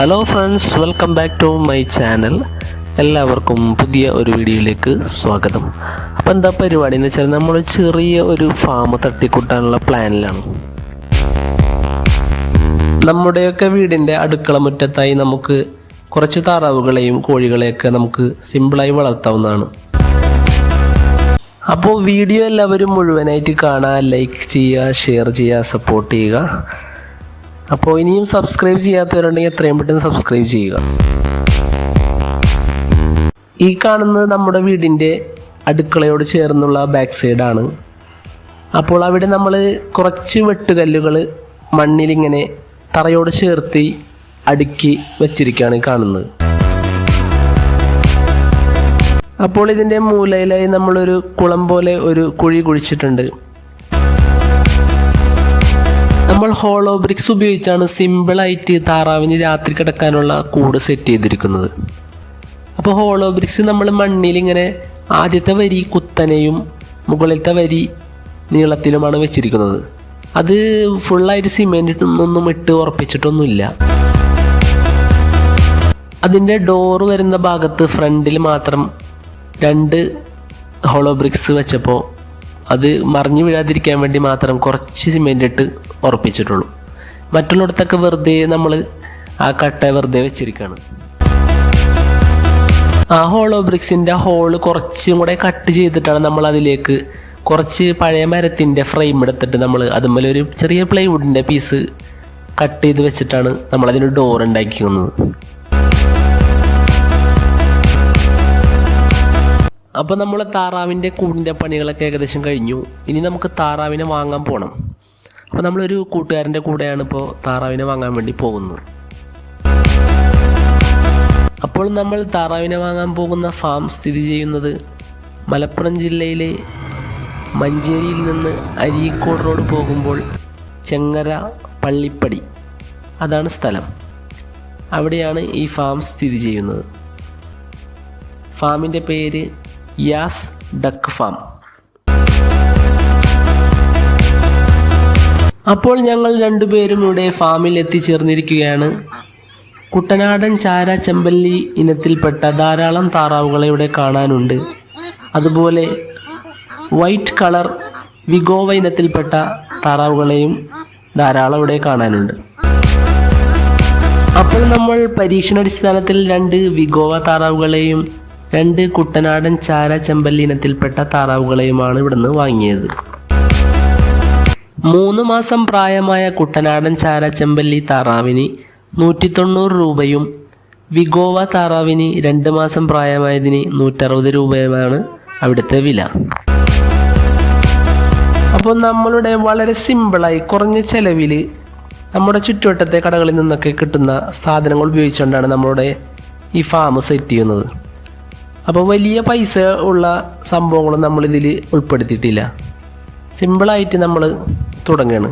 Hello friends welcome back to my channel എല്ലാവർക്കും പുതിയ ഒരു വീഡിയോയിലേക്ക് സ്വാഗതം. അപ്പോൾ എന്താ പരിപാടി? എന്ന് വെച്ചാൽ നമ്മൾ ചെറിയ ഒരു ഫാം തട്ടിക്കൂട്ടാനുള്ള പ്ലാനിലാണ് നമ്മുടെയൊക്കെ വീടിന്റെ അടുക്കള മുറ്റത്തായി നമുക്ക് കുറച്ച് താറാവുകളെയും കോഴികളെയൊക്കെ നമുക്ക് സിമ്പിളായി വളർത്താവുന്നതാണ്. അപ്പോൾ വീഡിയോ എല്ലാവരും മുഴുവനായിട്ട് കാണുക ലൈക്ക് ചെയ്യുക ഷെയർ ചെയ്യുക സപ്പോർട്ട് ചെയ്യുക. അപ്പോൾ ഇനിയും സബ്സ്ക്രൈബ് ചെയ്യാത്തവരുണ്ടെങ്കിൽ എത്രയും പെട്ടെന്ന് സബ്സ്ക്രൈബ് ചെയ്യുക. ഈ കാണുന്നത് നമ്മുടെ വീടിന്റെ അടുക്കളയോട് ചേർന്നുള്ള ബാക്ക് സൈഡാണ് അപ്പോൾ അവിടെ നമ്മൾ കുറച്ച് വെട്ടുകല്ലുകൾ മണ്ണിലിങ്ങനെ തറയോട് ചേർത്തി അടുക്കി വെച്ചിരിക്കുകയാണ് കാണുന്നത്. അപ്പോൾ ഇതിന്റെ മൂലയിലായി നമ്മളൊരു കുളം പോലെ ഒരു കുഴി കുഴിച്ചിട്ടുണ്ട്. നമ്മൾ ഹോളോ ബ്രിക്സ് ഉപയോഗിച്ചാണ് സിമ്പിളായിട്ട് താറാവിന് രാത്രി കിടക്കാനുള്ള കൂട് സെറ്റ് ചെയ്തിരിക്കുന്നത്. അപ്പോൾ ഹോളോ ബ്രിക്സ് നമ്മൾ മണ്ണിൽ ഇങ്ങനെ ആദ്യത്തെ വരി കുത്തനെയും മുകളിലത്തെ വരി നീളത്തിലുമാണ് വെച്ചിരിക്കുന്നത്. അത് ഫുള്ളായിട്ട് സിമെന്റ് ഒന്നും ഇട്ട് ഉറപ്പിച്ചിട്ടൊന്നുമില്ല. അതിന്റെ ഡോറ് വരുന്ന ഭാഗത്ത് ഫ്രണ്ടിൽ മാത്രം രണ്ട് ഹോളോ ബ്രിക്സ് വെച്ചപ്പോൾ അത് മറിഞ്ഞു വീഴാതിരിക്കാൻ വേണ്ടി മാത്രം കുറച്ച് സിമെന്റ് ഇട്ട് ഉറപ്പിച്ചിട്ടുള്ളൂ. മറ്റുള്ളിടത്തൊക്കെ വെറുതെ നമ്മൾ ആ കട്ട വെറുതെ വെച്ചിരിക്കുകയാണ് ആ ഹോളോ ബ്രിക്സിന്റെ ഹോൾ കുറച്ചും കൂടെ കട്ട് ചെയ്തിട്ടാണ് നമ്മൾ അതിലേക്ക് കുറച്ച് പഴയ മരത്തിന്റെ ഫ്രെയിം എടുത്തിട്ട് നമ്മൾ അതുപോലെ ഒരു ചെറിയ പ്ലൈവുഡിന്റെ പീസ് കട്ട് ചെയ്ത് വെച്ചിട്ടാണ് നമ്മൾ അതിന് ഡോർ ഉണ്ടാക്കിക്കുന്നത്. അപ്പോൾ നമ്മൾ താറാവിന്റെ കൂടിന്റെ പണികളൊക്കെ ഏകദേശം കഴിഞ്ഞു. ഇനി നമുക്ക് താറാവിനെ വാങ്ങാൻ പോകണം അപ്പോൾ നമ്മളൊരു കൂട്ടുകാരന്റെ കൂടെയാണ് ഇപ്പോൾ താറാവിനെ വാങ്ങാൻ വേണ്ടി പോകുന്നത്. അപ്പോൾ നമ്മൾ താറാവിനെ വാങ്ങാൻ പോകുന്ന ഫാം സ്ഥിതി ചെയ്യുന്നത് മലപ്പുറം ജില്ലയിലെ മഞ്ചേരിയിൽ നിന്ന് അരീക്കോട് റോഡ് പോകുമ്പോൾ ചെങ്ങര പള്ളിപ്പടി. അതാണ് സ്ഥലം. അവിടെയാണ് ഈ ഫാം സ്ഥിതി ചെയ്യുന്നത്. ഫാമിന്റെ പേര് യാസ് ഡക്ക് ഫാം. അപ്പോൾ ഞങ്ങൾ രണ്ടുപേരും ഇവിടെ ഫാമിൽ എത്തിച്ചേർന്നിരിക്കുകയാണ്. കുട്ടനാടൻ ചാര ചെമ്പല്ലി ഇനത്തിൽപ്പെട്ട ധാരാളം താറാവുകളെ ഇവിടെ കാണാനുണ്ട്. അതുപോലെ വൈറ്റ് കളർ വിഗോവ ഇനത്തിൽപ്പെട്ട താറാവുകളെയും ധാരാളം ഇവിടെ കാണാനുണ്ട്. അപ്പോൾ നമ്മൾ പരീക്ഷണാടിസ്ഥാനത്തിൽ രണ്ട് വിഗോവ താറാവുകളെയും രണ്ട് കുട്ടനാടൻ ചാര ചെമ്പല്ലി ഇനത്തിൽപ്പെട്ട താറാവുകളെയുമാണ് ഇവിടുന്ന് വാങ്ങിയത്. മൂന്ന് മാസം പ്രായമായ കുട്ടനാടൻ ചാരച്ചെമ്പല്ലി താറാവിന് നൂറ്റി തൊണ്ണൂറ് രൂപയും വിഗോവ താറാവിന് രണ്ട് മാസം പ്രായമായതിന് നൂറ്ററുപത് രൂപയുമാണ് അവിടുത്തെ വില. അപ്പോൾ നമ്മളുടെ വളരെ സിമ്പിളായി കുറഞ്ഞ ചെലവിൽ നമ്മുടെ ചുറ്റുവട്ടത്തെ കടകളിൽ നിന്നൊക്കെ കിട്ടുന്ന സാധനങ്ങൾ ഉപയോഗിച്ചുകൊണ്ടാണ് നമ്മളുടെ ഈ ഫാം സെറ്റ് ചെയ്യുന്നത്. അപ്പോൾ വലിയ പൈസ ഉള്ള സംഭവങ്ങളും നമ്മളിതിൽ ഉൾപ്പെടുത്തിയിട്ടില്ല. സിമ്പിളായിട്ട് നമ്മൾ തുടങ്ങുകയാണ്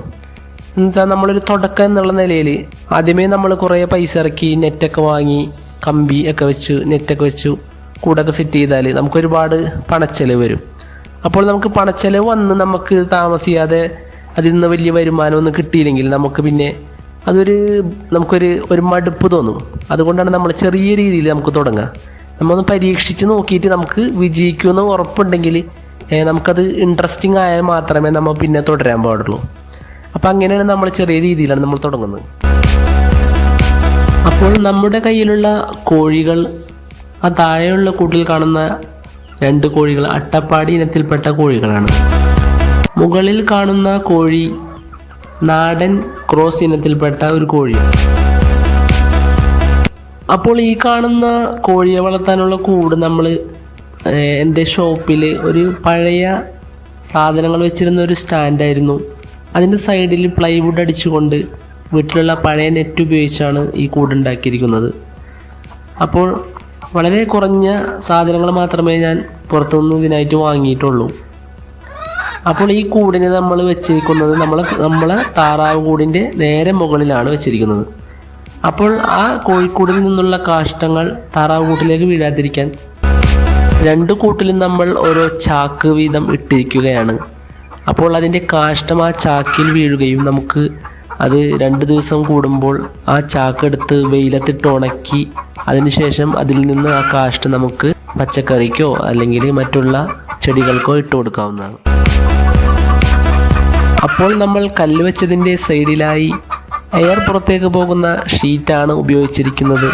എന്നുവെച്ചാൽ നമ്മളൊരു തുടക്കം എന്നുള്ള നിലയിൽ ആദ്യമേ നമ്മൾ കുറേ പൈസ ഇറക്കി നെറ്റൊക്കെ വാങ്ങി കമ്പി ഒക്കെ വെച്ച് നെറ്റൊക്കെ വെച്ചു കൂടൊക്കെ സെറ്റ് ചെയ്താൽ നമുക്ക് ഒരുപാട് പണച്ചെലവ് വരും. അപ്പോൾ നമുക്ക് പണച്ചെലവ് വന്ന് നമുക്ക് താമസിയാതെ അതിൽ നിന്ന് വലിയ വരുമാനമൊന്നും കിട്ടിയില്ലെങ്കിൽ നമുക്ക് പിന്നെ അതൊരു നമുക്കൊരു ഒരു മടുപ്പ് തോന്നും. അതുകൊണ്ടാണ് നമ്മൾ ചെറിയ രീതിയിൽ നമുക്ക് തുടങ്ങുക നമ്മളൊന്ന് പരീക്ഷിച്ച് നോക്കിയിട്ട് നമുക്ക് വിജയിക്കുമെന്ന് ഉറപ്പുണ്ടെങ്കിൽ നമുക്കത് ഇൻട്രസ്റ്റിംഗ് ആയാൽ മാത്രമേ നമ്മൾ പിന്നെ തുടരാൻ പാടുള്ളൂ. അപ്പം അങ്ങനെയാണ് നമ്മൾ ചെറിയ രീതിയിലാണ് നമ്മൾ തുടങ്ങുന്നത്. അപ്പോൾ നമ്മുടെ കയ്യിലുള്ള കോഴികൾ ആ താഴെയുള്ള കൂട്ടിൽ കാണുന്ന രണ്ട് കോഴികൾ അട്ടപ്പാടി ഇനത്തിൽപ്പെട്ട കോഴികളാണ്. മുകളിൽ കാണുന്ന കോഴി നാടൻ ക്രോസ് ഇനത്തിൽപ്പെട്ട ഒരു കോഴി. അപ്പോൾ ഈ കാണുന്ന കോഴിയെ വളർത്താനുള്ള കൂട് നമ്മൾ എന്റെ ഷോപ്പിൽ ഒരു പഴയ സാധനങ്ങൾ വെച്ചിരുന്ന ഒരു സ്റ്റാൻഡായിരുന്നു അതിന്റെ സൈഡിൽ പ്ലൈവുഡ് അടിച്ചുകൊണ്ട് വീട്ടിലുള്ള പഴയ നെറ്റ് ഉപയോഗിച്ചാണ് ഈ കൂടുണ്ടാക്കിയിരിക്കുന്നത് അപ്പോൾ വളരെ കുറഞ്ഞ സാധനങ്ങൾ മാത്രമേ ഞാൻ പുറത്തുനിന്ന് ഇതിനായിട്ട് വാങ്ങിയിട്ടുള്ളൂ. അപ്പോൾ ഈ കൂടിനെ നമ്മൾ വെച്ചിരിക്കുന്നത് നമ്മൾ നമ്മളെ താറാവ് കൂടിന്റെ നേരെ മുകളിലാണ് വെച്ചിരിക്കുന്നത്. അപ്പോൾ ആ കോഴിക്കൂടിൽ നിന്നുള്ള കാഷ്ടങ്ങൾ താറാവ് കൂട്ടിലേക്ക് വീഴാതിരിക്കാൻ രണ്ട് കൂട്ടിലും നമ്മൾ ഓരോ ചാക്ക് വീതം ഇട്ടിരിക്കുകയാണ്. അപ്പോൾ അതിന്റെ കാഷ്ടം ആ ചാക്കിൽ വീഴുകയും നമുക്ക് അത് രണ്ട് ദിവസം കൂടുമ്പോൾ ആ ചാക്കെടുത്ത് വെയിലത്തിട്ട് ഉണക്കി അതിനുശേഷം അതിൽ നിന്ന് ആ കാഷ്ടം നമുക്ക് പച്ചക്കറിക്കോ അല്ലെങ്കിൽ മറ്റുള്ള ചെടികൾക്കോ ഇട്ട് കൊടുക്കാവുന്നതാണ്. അപ്പോൾ നമ്മൾ കല്ല് വെച്ചതിന്റെ സൈഡിലായി എയർ പുറത്തേക്ക് പോകുന്ന ഷീറ്റാണ് ഉപയോഗിച്ചിരിക്കുന്നത്.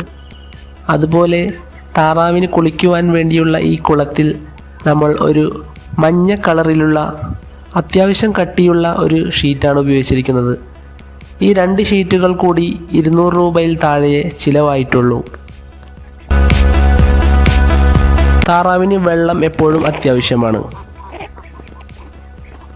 അതുപോലെ താറാവിന് കുളിക്കുവാൻ വേണ്ടിയുള്ള ഈ കുളത്തിൽ നമ്മൾ ഒരു മഞ്ഞ കളറിലുള്ള അത്യാവശ്യം കട്ടിയുള്ള ഒരു ഷീറ്റാണ് ഉപയോഗിച്ചിരിക്കുന്നത്. ഈ രണ്ട് ഷീറ്റുകൾ കൂടി ഇരുന്നൂറ് രൂപയിൽ താഴെ ചിലവായിട്ടുള്ളൂ. താറാവിന് വെള്ളം എപ്പോഴും അത്യാവശ്യമാണ്.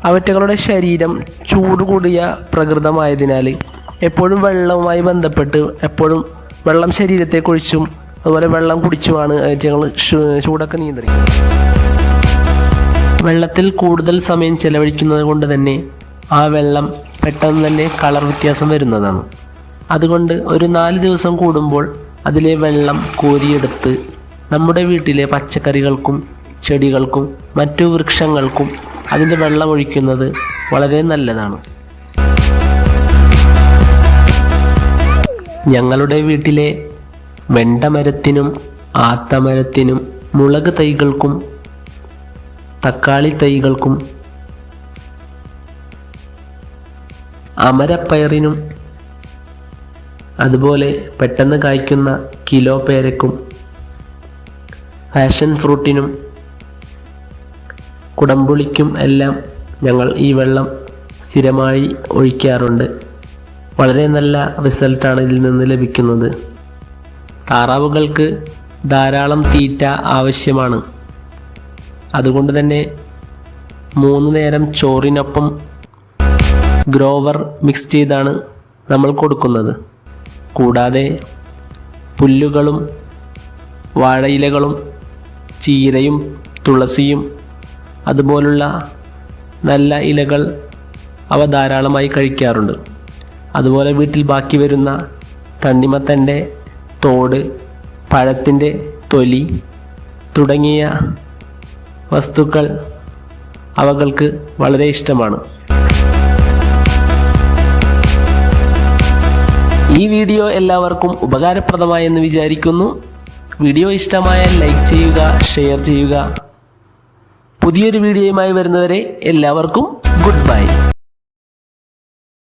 അവറ്റകളുടെ ശരീരം ചൂട് കൂടിയ പ്രകൃതമായതിനാൽ എപ്പോഴും വെള്ളവുമായി ബന്ധപ്പെട്ട് എപ്പോഴും വെള്ളം ശരീരത്തെ കുഴിച്ചും അതുപോലെ വെള്ളം കുടിച്ചുമാണ് ഞങ്ങൾ ചൂടൊക്കെ നിയന്ത്രിക്കുന്നത്. വെള്ളത്തിൽ കൂടുതൽ സമയം ചെലവഴിക്കുന്നത് കൊണ്ട് തന്നെ ആ വെള്ളം പെട്ടെന്ന് തന്നെ കളർ വ്യത്യാസം വരുന്നതാണ്. അതുകൊണ്ട് ഒരു നാല് ദിവസം കൂടുമ്പോൾ അതിലെ വെള്ളം കോരിയെടുത്ത് നമ്മുടെ വീട്ടിലെ പച്ചക്കറികൾക്കും ചെടികൾക്കും മറ്റു വൃക്ഷങ്ങൾക്കും അതിന്റെ വെള്ളം ഒഴിക്കുന്നത് വളരെ നല്ലതാണ്. ഞങ്ങളുടെ വീട്ടിലെ വെണ്ടമരത്തിനും ആത്തമരത്തിനും മുളക് തൈകൾക്കും തക്കാളി തൈകൾക്കും അമരപ്പയറിനും അതുപോലെ പെട്ടെന്ന് കായ്ക്കുന്ന കിലോ പേരക്കും ഫാഷൻ ഫ്രൂട്ടിനും കുടംപുളിക്കും എല്ലാം ഞങ്ങൾ ഈ വെള്ളം സ്ഥിരമായി ഒഴിക്കാറുണ്ട്. വളരെ നല്ല റിസൾട്ടാണ് ഇതിൽ നിന്ന് ലഭിക്കുന്നത്. താറാവുകൾക്ക് ധാരാളം തീറ്റ ആവശ്യമാണ്. അതുകൊണ്ട് തന്നെ മൂന്ന് നേരം ചോറിനൊപ്പം ഗ്രോവർ മിക്സ് ചെയ്താണ് നമ്മൾ കൊടുക്കുന്നത്. കൂടാതെ പുല്ലുകളും വാഴയിലകളും ചീരയും തുളസിയും അതുപോലുള്ള നല്ല ഇലകൾ അവ ധാരാളമായി കഴിക്കാറുണ്ട്. അതുപോലെ വീട്ടിൽ ബാക്കി വരുന്ന തണ്ണിമത്തന്റെ തോട് പഴത്തിന്റെ തൊലി തുടങ്ങിയ വസ്തുക്കൾ അവകൾക്ക് വളരെ ഇഷ്ടമാണ്. ഈ വീഡിയോ എല്ലാവർക്കും ഉപകാരപ്രദമായെന്ന് വിചാരിക്കുന്നു. വീഡിയോ ഇഷ്ടമായാൽ ലൈക്ക് ചെയ്യുക ഷെയർ ചെയ്യുക. പുതിയൊരു വീഡിയോയുമായി വരുന്നവരെ എല്ലാവർക്കും ഗുഡ് ബൈ.